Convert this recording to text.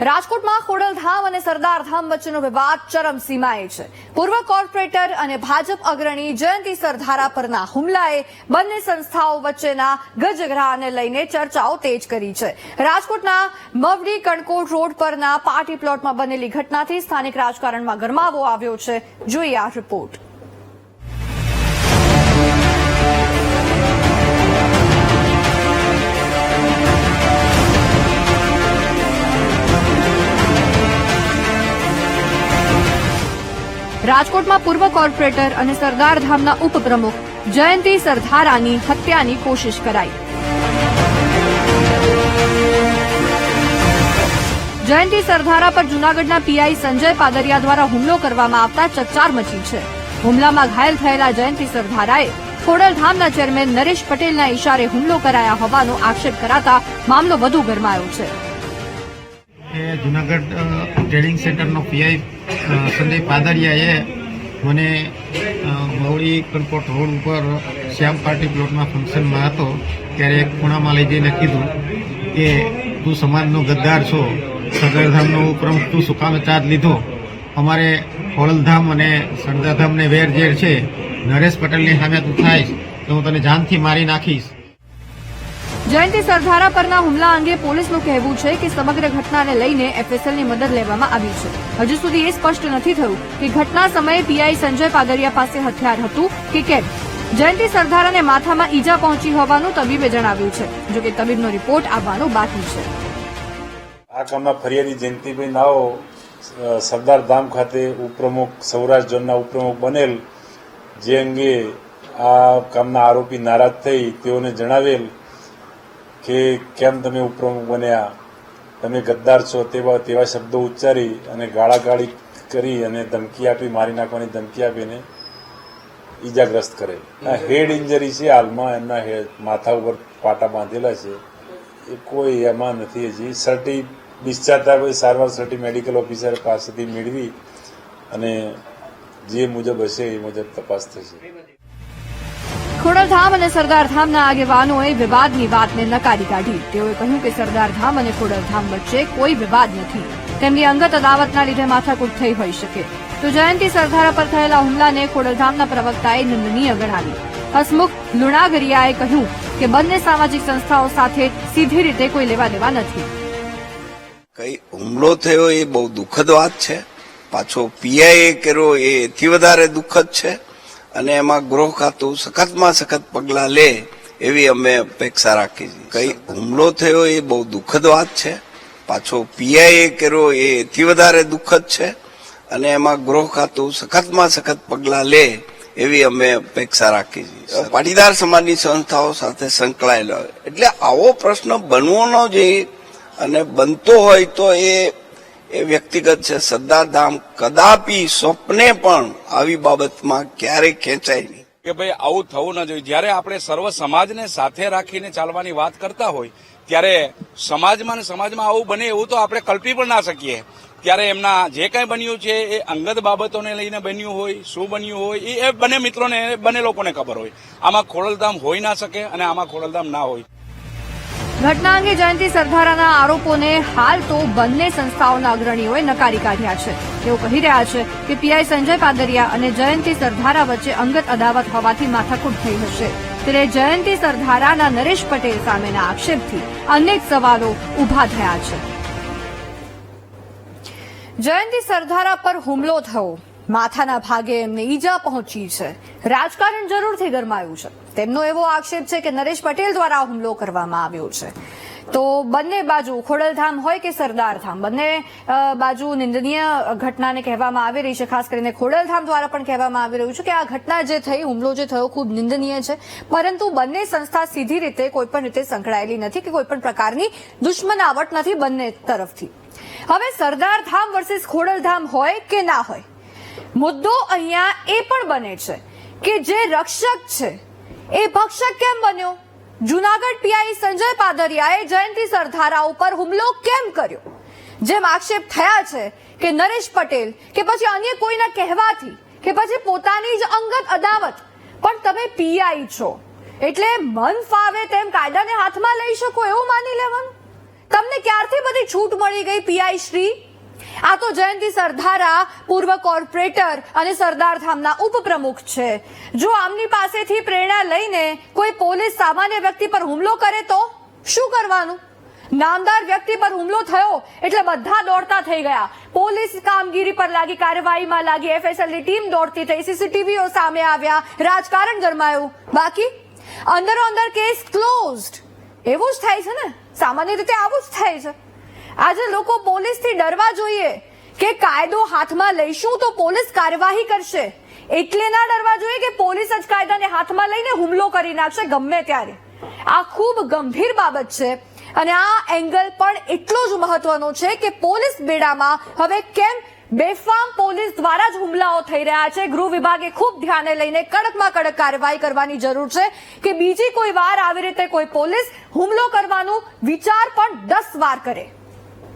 રાજકોટમાં ખોડલધામ અને સરદારધામ વચ્ચેનો વિવાદ ચરમસીમાએ છે. પૂર્વ કોર્પોરેટર અને ભાજપ અગ્રણી જયંતિ સરધારા પરના હુમલાએ બંને સંસ્થાઓ વચ્ચેના ગજગરાને લઈને ચર્ચાઓ તેજ કરી છે. રાજકોટના મવડી કણકોટ રોડ પરના પાર્ટી પ્લોટમાં બનેલી ઘટનાથી સ્થાનિક રાજકારણમાં ગરમાવો આવ્યો છે. જોઈએ આ રિપોર્ટ. રાજકોટમાં પૂર્વ કોર્પોરેટર અને સરદારધામના ઉપપ્રમુખ જયંતિ સરધારાની હત્યાની કોશિશ કરાઈ. જયંતિ સરધારા પર જૂનાગઢના પીઆઈ સંજય પાદરિયા દ્વારા હુમલો કરવામાં આવતા ચકચાર મચી છે. હુમલામાં ઘાયલ થયેલા જયંતિ સરધારાએ ખોડલધામના ચેરમેન નરેશ પટેલના ઇશારે હુમલો કરાયા હોવાનો આક્ષેપ કરાતા મામલો વધુ ગરમાયો છે. કે જુનાગઢ ટ્રેડિંગ સેન્ટરનો પીઆઈ સંજય પાદરિયાએ મને મવડી કનકોટ રોડ ઉપર શ્યામ પાર્ટી પ્લોટમાં ફંક્શનમાં હતો, ત્યારે એક ખૂણામાં લઈ જઈને કીધું કે, તું સમાજનો ગદ્દાર છો. સગરધામનો પ્રમુખ તું સુકામે ચાર્જ લીધો? અમારે ખોડલધામ અને સરદારધામને વેર ઝેર છે. નરેશ પટેલની સામે તું થાય તો હું તને જાનથી મારી નાખીશ. જયંતિ સરધારા પરના હુમલા અંગે પોલીસનું કહેવું છે કે સમગ્ર ઘટનાને લઈને એફએસએલની મદદ લેવામાં આવી છે. હજુ સુધી એ સ્પષ્ટ નથી થયું કે ઘટના સમયે પીઆઈ સંજય પાદરિયા પાસે હથિયાર હતું કે કેમ. જયંતિ સરધારાને માથામાં ઈજા પહોંચી હોવાનું તબીબે જણાવ્યું છે. જો કે તબીબનો રિપોર્ટ આવવાનો બાકી છે. આ કામમાં ફરિયાદી જયંતિભાઈ નાઓ સરદાર ધામ ખાતે ઉપપ્રમુખ, સૌરાષ્ટ્ર ઝોનના ઉપપ્રમુખ બનેલ, જે અંગે આ કામના આરોપી નારાજ થઈ તેઓને જણાવેલ કે કેમ તમે ઉપપ્રમુખ બન્યા? તમે ગદ્દાર છો તેવા તેવા શબ્દો ઉચ્ચારી અને ગાળાગાળી કરી અને ધમકી આપી મારી નાખવાની ધમકી આપીને ઈજાગ્રસ્ત કરે. આ હેડ ઇન્જરી છે હાલમાં એમના હેડ માથા ઉપર પાટા બાંધેલા છે. એ કોઈ એમાં નથી હજી. સર્ટી ડિસ્ચાર્જ થાય પછી સારવાર સર્ટી મેડિકલ ઓફિસર પાસેથી મેળવી અને જે મુજબ હશે એ મુજબ તપાસ થશે. ખોડલધામ અને સરદારધામના આગેવાનોએ વિવાદની વાતને નકારી કાઢી. તેઓએ કહ્યું કે સરદારધામ અને ખોડલધામ વચ્ચે કોઈ વિવાદ નથી. તેમની અંગત અદાવતના લીધે માથાકૂટ થઈ હોઈ શકે. તો જયંતિ સરદારા પર થયેલા હુમલાને ખોડલધામના પ્રવક્તાએ નિંદનીય ગણાવી. હસમુખ લુણાગરિયાએ કહ્યું કે બંને સામાજિક સંસ્થાઓ સાથે સીધી રીતે કોઈ લેવા દેવા નથી. કઈ હુમલો થયો એ બહુ દુઃખદ વાત છે. પાછો પીઆઈએ કર્યો એથી વધારે દુઃખદ છે. અને એમાં ગૃહ ખાતું સખતમાં સખત પગલા લે એવી અમે અપેક્ષા રાખી છે. કઈ હુમલો થયો એ બહુ દુઃખદ વાત છે. પાછો પીઆઈએ કર્યો એ એથી વધારે દુઃખદ છે. અને એમાં ગૃહ ખાતું સખતમાં સખત પગલા લે એવી અમે અપેક્ષા રાખી છે. પાટીદાર સમાજની સંસ્થાઓ સાથે સંકળાયેલા હોય. એટલે આવો પ્રશ્ન બનવો ન જોઈએ અને બનતો હોય તો એ એ વ્યક્તિગત છે. સરદારધામ કદાપી સ્વપ્ને પણ આવી બાબતમાં ક્યારેય ખેંચાય નહીં. કે ભાઈ, આવું થવું ન જોઈએ. જ્યારે આપણે સર્વ સમાજને સાથે રાખીને ચાલવાની વાત કરતા હોય, ત્યારે સમાજમાં ને સમાજમાં આવું બને એવું તો આપણે કલ્પી પણ ના શકીએ. ત્યારે એમના જે કાંઈ બન્યું છે, એ અંગત બાબતોને લઈને બન્યું હોય, શું બન્યું હોય એ બંને મિત્રોને, બંને લોકોને ખબર હોય. આમાં ખોડલધામ હોઈ ના શકે અને આમાં ખોડલધામ ના હોય. ઘટના અંગે જયંતિ સરધારાના આરોપોને હાલ તો બંને સંસ્થાઓના અગ્રણીઓએ નકારી કાઢ્યા છે. તેઓ કહી રહ્યા છે કે પીઆઈ સંજય પાદરિયા અને જયંતિ સરધારા વચ્ચે અંગત અદાવત હોવાથી માથાકૂટ થઈ હશે. ત્યારે જયંતિ સરધારાના નરેશ પટેલ સામેના આક્ષેપથી અનેક સવાલો ઊભા થયા છે. જયંતિ સરધારા પર હુમલો થયો. માથાના ભાગે એમને ઈજા પહોંચી છે. રાજકારણ જરૂરથી ગરમાયું છે. તેમનો એવો આક્ષેપ છે કે નરેશ પટેલ દ્વારા હુમલો કરવામાં આવ્યો છે. તો બંને બાજુ ખોડલધામ હોય કે સરદારધામ, બંને બાજુ નિંદનીય ઘટનાને કહેવામાં આવી રહી છે, ખાસ કરીને ખોડલધામ દ્વારા પણ કહેવામાં આવી રહ્યું છે કે આ ઘટના જે થઈ, હુમલો જે થયો, ખૂબ નિંદનીય છે. પરંતુ બંને સંસ્થા સીધી રીતે કોઈપણ રીતે સંકળાયેલી નથી કે કોઈપણ પ્રકારની દુશ્મનાવટ નથી બંને તરફથી. હવે સરદારધામ વર્સિસ ખોડલધામ હોય કે ના હોય? મુદ્દો અહીંયા એ પણ બને છે કે જે રક્ષક છે, એ ભક્ષક કેમ બન્યો? જુનાગઢ પીઆઈ સંજય પાદરિયાએ જયંતિ સરધારા ઉપર હુમલો કેમ કર્યો? જેમ આક્ષેપ થયા છે કે નરેશ પટેલ કે પછી અન્ય કોઈના કહેવાથી કે પછી પોતાની જ અંગત અદાવત, પણ તમે પીઆઈ છો. એટલે મન ફાવે તેમ કાયદાને હાથમાં લઈ શકો એવું માની લેવાનું? તમને ક્યારથી બધી છૂટ મળી ગઈ પીઆઈ શ્રી? આ તો જયંતિ સરદારા પૂર્વ કોર્પોરેટર અને સરદાર ધામના ઉપપ્રમુખ છે. જો આમની પાસેથી પ્રેરણા લઈને કોઈ પોલીસ સામાન્ય વ્યક્તિ પર હુમલો કરે તો શું કરવાનું? નામદાર વ્યક્તિ પર હુમલો થયો એટલે બધા દોડતા થઈ ગયા. પોલીસ કામગીરી પર લાગી કાર્યવાહીમાં લાગી એફએસએલની ટીમ દોડતી થઈ. સીસીટીવીઓ સામે આવ્યા. રાજકારણ ગરમાયું. બાકી? અંદરો અંદર કેસ ક્લોઝડ. એવું જ થાય છે ને? સામાન્ય રીતે આવું જ થાય છે. આજે લોકો પોલીસથી ડરવા જોઈએ કે કાયદો હાથમાં લઈશું તો પોલીસ કાર્યવાહી કરશે. એટલે ના ડરવા જોઈએ કે પોલીસ જ કાયદાને હાથમાં લઈને હુમલો કરી નાખશે ગમે ત્યારે. આ ખૂબ ગંભીર બાબત છે અને આ એંગલ પણ એટલો જ મહત્વનો છે કે પોલીસ બેડામાં હવે કેમ બેફામ પોલીસ દ્વારા જ હુમલાઓ થઈ રહ્યા છે. ગૃહ વિભાગે ખૂબ ધ્યાને લઈને કડકમાં કડક કાર્યવાહી કરવાની જરૂર છે કે બીજી કોઈ વાર આવી રીતે કોઈ પોલીસ હુમલો કરવાનું વિચાર પણ દસ વાર કરે.